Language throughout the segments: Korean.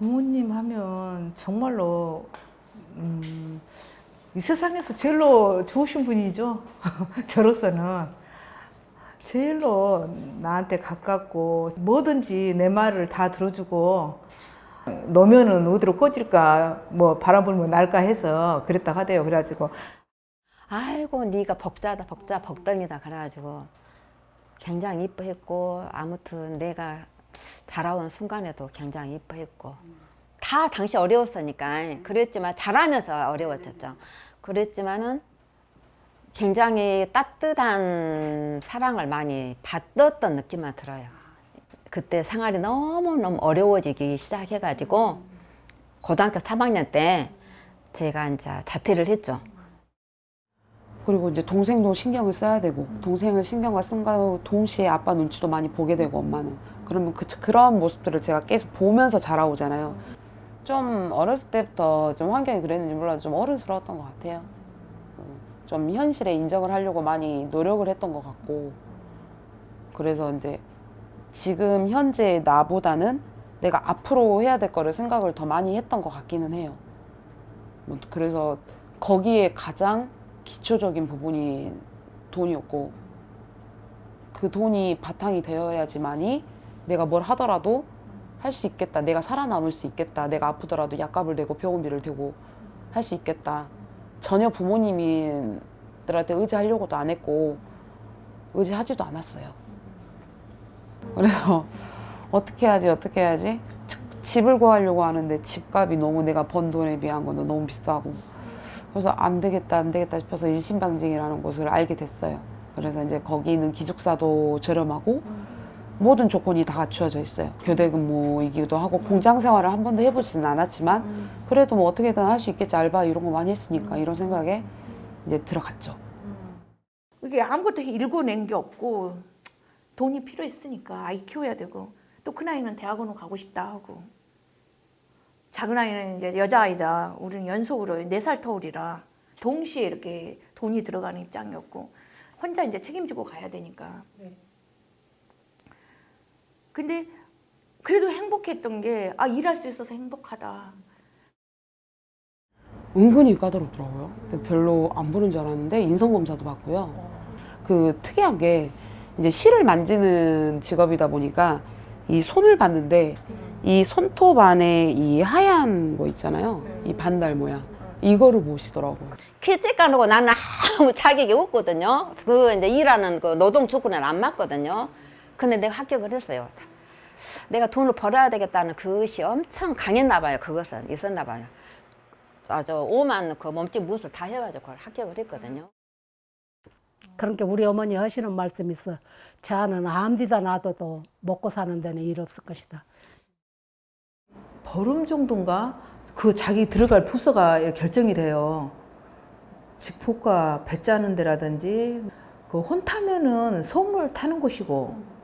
부모님 하면 정말로 음, 이 세상에서 제일로 좋으신 분이죠. 저로서는 제일로 나한테 가깝고 뭐든지 내 말을 다 들어주고 노면은 어디로 꺼질까 뭐 바람 불면 날까 해서 그랬다 하대요. 그래가지고 아이고 네가 복자다 복자 복덩이다 그래가지고 굉장히 이뻐했고 아무튼 내가 자라온 순간에도 굉장히 이뻐했고 다 당시 어려웠으니까 그랬지만 잘하면서 어려웠었죠. 그랬지만은 굉장히 따뜻한 사랑을 많이 받았던 느낌만 들어요. 그때 생활이 너무너무 어려워지기 시작해가지고 고등학교 3학년 때 제가 이제 자퇴를 했죠. 그리고 이제 동생도 신경을 써야 되고 동생을 신경을 쓴과 동시에 아빠 눈치도 많이 보게 되고 엄마는 그러면 그, 그런 모습들을 제가 계속 보면서 자라오잖아요. 좀 어렸을 때부터 좀 환경이 그랬는지 몰라도 좀 어른스러웠던 것 같아요. 음, 좀 현실에 인정을 하려고 많이 노력을 했던 것 같고 그래서 이제 지금 현재 나보다는 내가 앞으로 해야 될 거를 생각을 더 많이 했던 것 같기는 해요. 뭐 그래서 거기에 가장 기초적인 부분이 돈이었고 그 돈이 바탕이 되어야지만이 내가 뭘 하더라도 할 수 있겠다. 내가 살아남을 수 있겠다. 내가 아프더라도 약값을 내고 병원비를 대고 할 수 있겠다. 전혀 부모님들한테 의지하려고도 안 했고 의지하지도 않았어요. 그래서 어떻게 해야지 어떻게 해야지 집을 구하려고 하는데 집값이 너무 내가 번 돈에 비한 건 너무 비싸고 그래서 안 되겠다 안 되겠다 싶어서 일신방직이라는 곳을 알게 됐어요. 그래서 이제 거기는 기숙사도 저렴하고 모든 조건이 다 갖추어져 있어요. 교대 근무이기도 하고 공장 생활을 한 번도 해보지는 않았지만 그래도 뭐 어떻게든 할 수 있겠지 알바 이런 거 많이 했으니까 이런 생각에 이제 들어갔죠. 이게 아무것도 읽어낸 게 없고 돈이 필요했으니까 아이 키워야 되고 또 큰 아이는 대학원을 가고 싶다 하고 작은 아이는 이제 여자 아이다. 우리는 연속으로 네 살 터울이라 동시에 이렇게 돈이 들어가는 입장이었고 혼자 이제 책임지고 가야 되니까 근데 그래도 행복했던 게 아 일할 수 있어서 행복하다 은근히 까다롭더라고요. 근데 별로 안 보는 줄 알았는데 인성 검사도 받고요. 그 특이한 게 이제 실을 만지는 직업이다 보니까 이 손을 봤는데 이 손톱 안에 이 하얀 거 있잖아요. 이 반달 모양. 이거를 보시더라고요. 까놓고 나는 아무 자격이 없거든요. 그 이제 일하는 그 노동 조건은 안 맞거든요. 근데 내가 합격을 했어요. 내가 돈을 벌어야 되겠다는 그것이 엄청 강했나 봐요. 그것은 있었나 봐요. 아주 오만 그 몸짓 무술 다 해가지고 그걸 합격을 했거든요. 그러니까 우리 어머니 하시는 말씀이 있어. 자는 아무데다 놔둬도 먹고 사는 데는 일 없을 것이다. 보름 정도인가 그 자기 들어갈 부서가 결정이 돼요. 직포가 배 짜는 데라든지 그 혼타면은 소물 타는 곳이고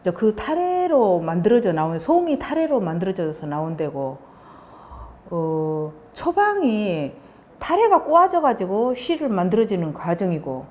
이제 그 타래로 만들어져 나온 소음이 타래로 만들어져서 나온 데고 어 처방이 타래가 꼬아져 가지고 실을 만들어지는 과정이고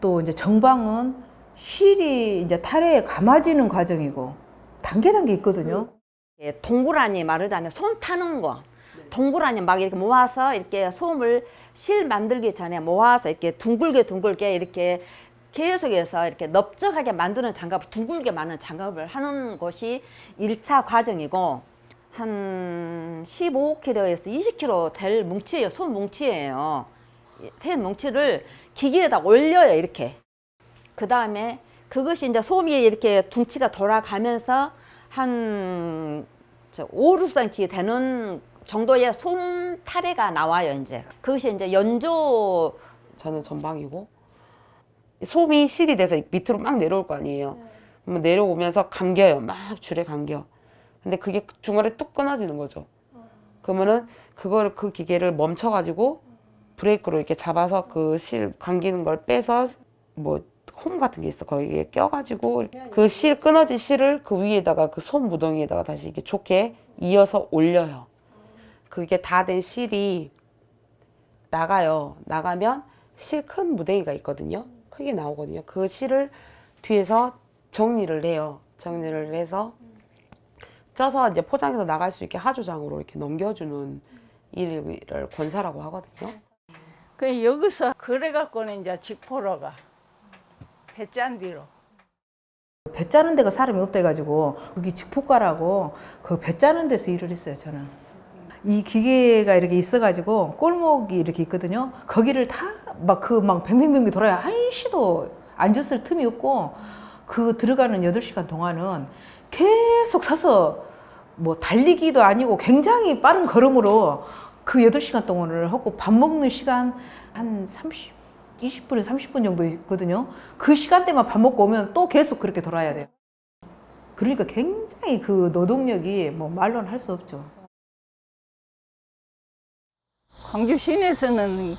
또 이제 정방은 실이 이제 타래에 감아지는 과정이고 단계 단계 있거든요. 예, 동그라니 말하자면 솜 타는 거. 동그라니 막 이렇게 모아서 이렇게 솜을 실 만들기 전에 모아서 이렇게 둥글게 둥글게 이렇게 계속해서 이렇게 넓적하게 만드는 장갑을 둥글게 만든 장갑을 하는 것이 일차 과정이고 한 15kg에서 20kg 될 뭉치예요. 솜 뭉치예요. 된 뭉치를 기계에다 올려요. 이렇게. 그 다음에 그것이 이제 솜이 이렇게 둥치가 돌아가면서 한 5, 6cm 되는 정도의 솜 타래가 나와요, 이제. 그것이 이제 연조 저는 전방이고 솜이 실이 돼서 밑으로 막 내려올 거 아니에요. 그러면 내려오면서 감겨요. 막 줄에 감겨. 근데 그게 중간에 뚝 끊어지는 거죠. 그러면은 그거를 그 기계를 멈춰가지고 브레이크로 이렇게 잡아서 그 실 감기는 걸 빼서 뭐 홈 같은 게 있어 거기에 껴가지고 그 실 끊어진 실을 그 위에다가 그 솜 무덩이에다가 다시 이렇게 좋게 이어서 올려요. 그게 다 된 실이 나가요. 나가면 실 큰 무더기가 있거든요. 크게 나오거든요. 그 실을 뒤에서 정리를 해요. 정리를 해서 쪄서 이제 포장해서 나갈 수 있게 하주장으로 이렇게 넘겨주는 일을 권사라고 하거든요. 그 여기서 그래갖고는 이제 직포로 가. 배짠디로. 배 짜는 데가 사람이 없다 해가지고 거기 직포가라고 그 배 짜는 데서 일을 했어요 저는 이 기계가 이렇게 있어가지고 골목이 이렇게 있거든요 거기를 다 막 그막 뱅뱅뱅 돌아야 한시도 앉았을 틈이 없고 그 들어가는 여덟 시간 동안은 계속 서서 뭐 달리기도 아니고 굉장히 빠른 걸음으로 그 여덟 시간 동안을 하고 밥 먹는 시간 한 30, 20분에서 30분 정도 있거든요. 그 시간대만 밥 먹고 오면 또 계속 그렇게 돌아야 돼요. 그러니까 굉장히 그 노동력이 뭐 말로는 할 수 없죠. 광주 시내에서는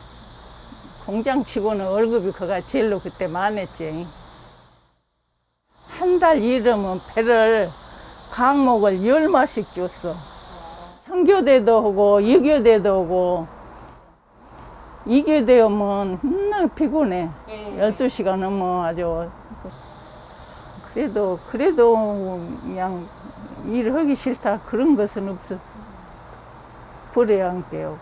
공장 치고는 월급이 그가 제일로 그때 많았지. 한 달 일하면 배를 강목을 열 마씩 줬어. 상교대도 하고 이교대도 하고 이교대 오면 맨날 피곤해. 열두 시간 넘어 아주. 그래도 그래도 그냥 일하기 싫다 그런 것은 없었어. 불행한게요.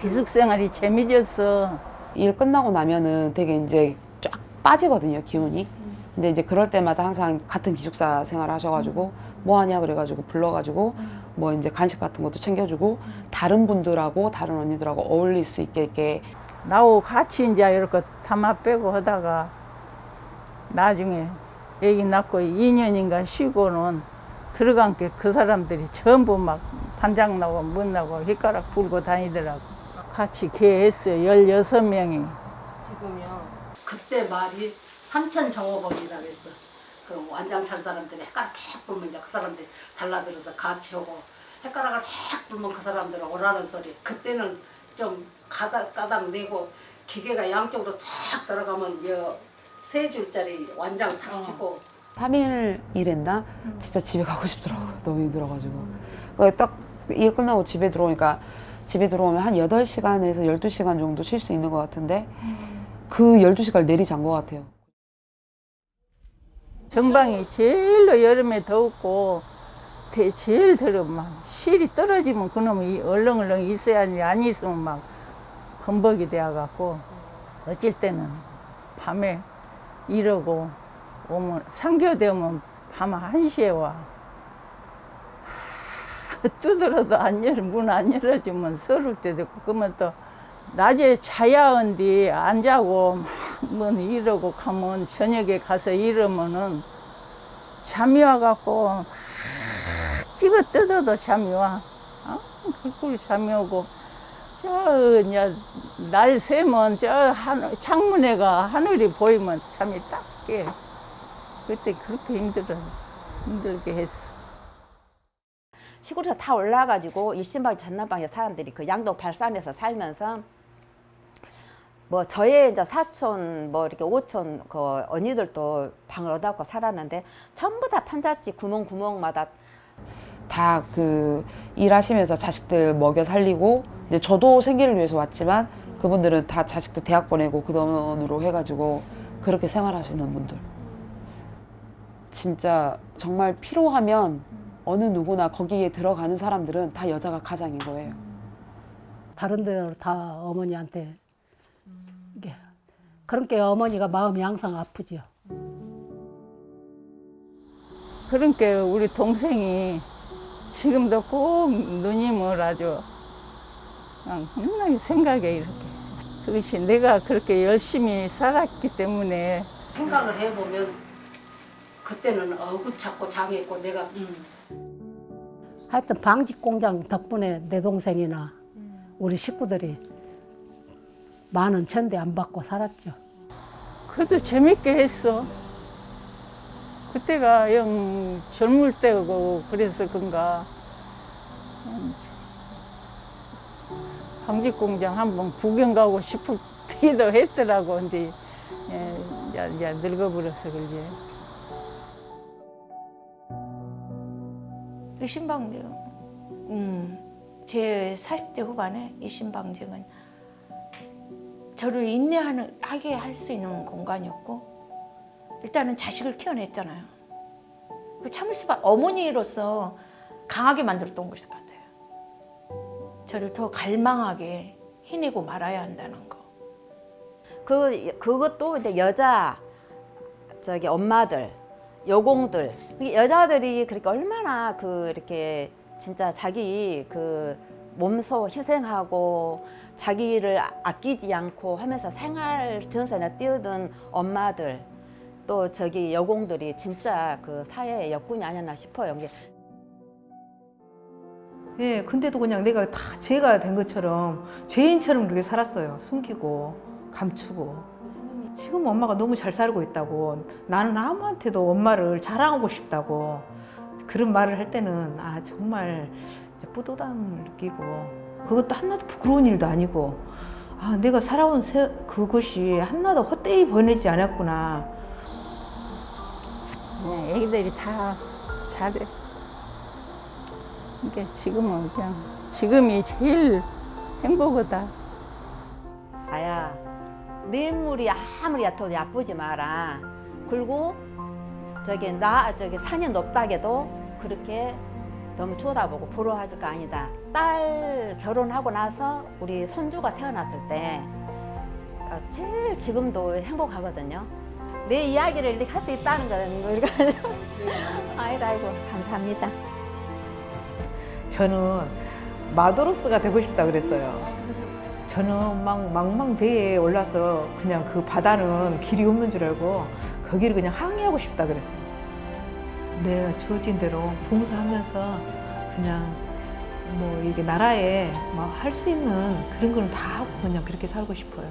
기숙생활이 재미졌어. 일 끝나고 나면은 되게 이제 쫙 빠지거든요 기운이. 근데 이제 그럴 때마다 항상 같은 기숙사 생활 하셔가지고 뭐 하냐 그래가지고 불러가지고 뭐 이제 간식 같은 것도 챙겨주고 다른 분들하고 다른 언니들하고 어울릴 수 있게 이렇게 나하고 같이 이제 이렇게 담아 빼고 하다가 나중에 애기 낳고 2년인가 쉬고는 들어간 게 그 사람들이 전부 막 반장 나고 문 나고 휘가락 불고 다니더라고. 같이 개했어요. 16명이. 지금요. 그때 말이 삼천 정호범이라 그랬어. 그럼 완장 찬 사람들이 헷갈락 팍 불면 이제 그 사람들이 달라들어서 같이 오고 헷갈락을 팍 불면 그 사람들은 오라는 소리. 그때는 좀 가닥 가닥 내고 기계가 양쪽으로 쫙 들어가면 여 세 줄짜리 완장 탁 치고 3일 일했나? 진짜 집에 가고 싶더라고요. 너무 힘들어가지고. 딱일 끝나고 집에 들어오니까 집에 들어오면 한 8시간에서 12시간 정도 쉴 수 있는 것 같은데 그 12시간 내리잔 것 같아요. 정방이 제일로 여름에 덥고 대- 제일 더러 막 실이 떨어지면 그놈이 얼렁얼렁 있어야지 안 있으면 막 범벅이 되어갖고 어쩔 때는 밤에 이러고 오면 상교 되면 밤 1시에 와 하, 두드려도 안 열어 문 안 열어주면 서울 때도 있고 그러면 또 낮에 자야 한디 안 자고 뭐 이러고 가면 저녁에 가서 이러면은 잠이 와갖고 막 집어 뜯어도 잠이 와. 어? 그걸 잠이 오고 저 이제 날 새면 저 하늘, 창문에가 하늘이 보이면 잠이 딱 깨. 그때 그렇게 힘들어 힘들게 했어. 시골에서 다 올라가지고 일신방 전남방에 사람들이 그 양동 발산에서 살면서 뭐 저의 이제 사촌 뭐 이렇게 오촌 그 언니들도 방을 얻어갖고 살았는데 전부 다 판잣집 구멍 구멍마다 다 그 일하시면서 자식들 먹여 살리고 이제 저도 생계를 위해서 왔지만 그분들은 다 자식들 대학 보내고 그 돈으로 해가지고 그렇게 생활하시는 분들. 진짜 정말 필요하면 어느 누구나 거기에 들어가는 사람들은 다 여자가 가장인 거예요. 다른 데로 다 어머니한테 이게 그렇게 어머니가 마음이 항상 아프죠. 그러니까 우리 동생이 지금도 꼭 누님을 아주 그냥 맨날 생각에 이렇게 그것이 내가 그렇게 열심히 살았기 때문에 생각을 해보면 그때는 어구찼고 장했고 내가 하여튼 방직 공장 덕분에 내 동생이나 우리 식구들이 많은 천대 안 받고 살았죠. 그래도 재밌게 했어. 그때가 영 젊을 때고 그래서 그런가 음, 방직 공장 한번 구경 가고 싶기도 했더라고. 근데 예, 이제, 이제 늙어버려서 그러지. 의심방증, 음, 제 40대 후반에 의심방증은 저를 인내하는 하게 할 수 있는 공간이었고 일단은 자식을 키워냈잖아요. 그 참을 수밖에 어머니로서 강하게 만들었던 것 같아요. 저를 더 갈망하게 해내고 말아야 한다는 거. 그 그것도 이제 여자 저기 엄마들 여공들 여자들이 그렇게 얼마나 그 이렇게 진짜 자기 그 몸소 희생하고 자기를 아- 아끼지 않고 하면서 생활 전선에 뛰어든 엄마들 또 저기 여공들이 진짜 그 사회의 역군이 아니었나 싶어요. 예, 근데도 그냥 내가 다 죄가 된 것처럼 죄인처럼 그렇게 살았어요. 숨기고 감추고. 지금 엄마가 너무 잘 살고 있다고 나는 아무한테도 엄마를 자랑하고 싶다고 그런 말을 할 때는 아 정말 뿌듯함을 느끼고 그것도 한나도 부끄러운 일도 아니고 아 내가 살아온 세, 그것이 한나도 헛되이 보내지 않았구나 네, 애기들이 다 잘해. 이게 지금은 그냥 지금이 제일 행복하다. 아야 내 물이 아무리 얕아도 야쁘지 마라. 그리고 저기 나 저기 산이 높다게도 그렇게 너무 쳐다보고 부러워할 거 아니다. 딸 결혼하고 나서 우리 손주가 태어났을 때 어, 제일 지금도 행복하거든요. 내 이야기를 이렇게 할 수 있다는 거는 우리가 아이고 아이고 감사합니다. 저는 마도로스가 되고 싶다 그랬어요. 저는 막 망망대해에 올라서 그냥 그 바다는 길이 없는 줄 알고 거기를 그냥 항해하고 싶다 그랬어요. 내가 주어진 대로 봉사하면서 그냥 뭐 이게 나라에 뭐할수 있는 그런 걸 다 하고 그냥 그렇게 살고 싶어요.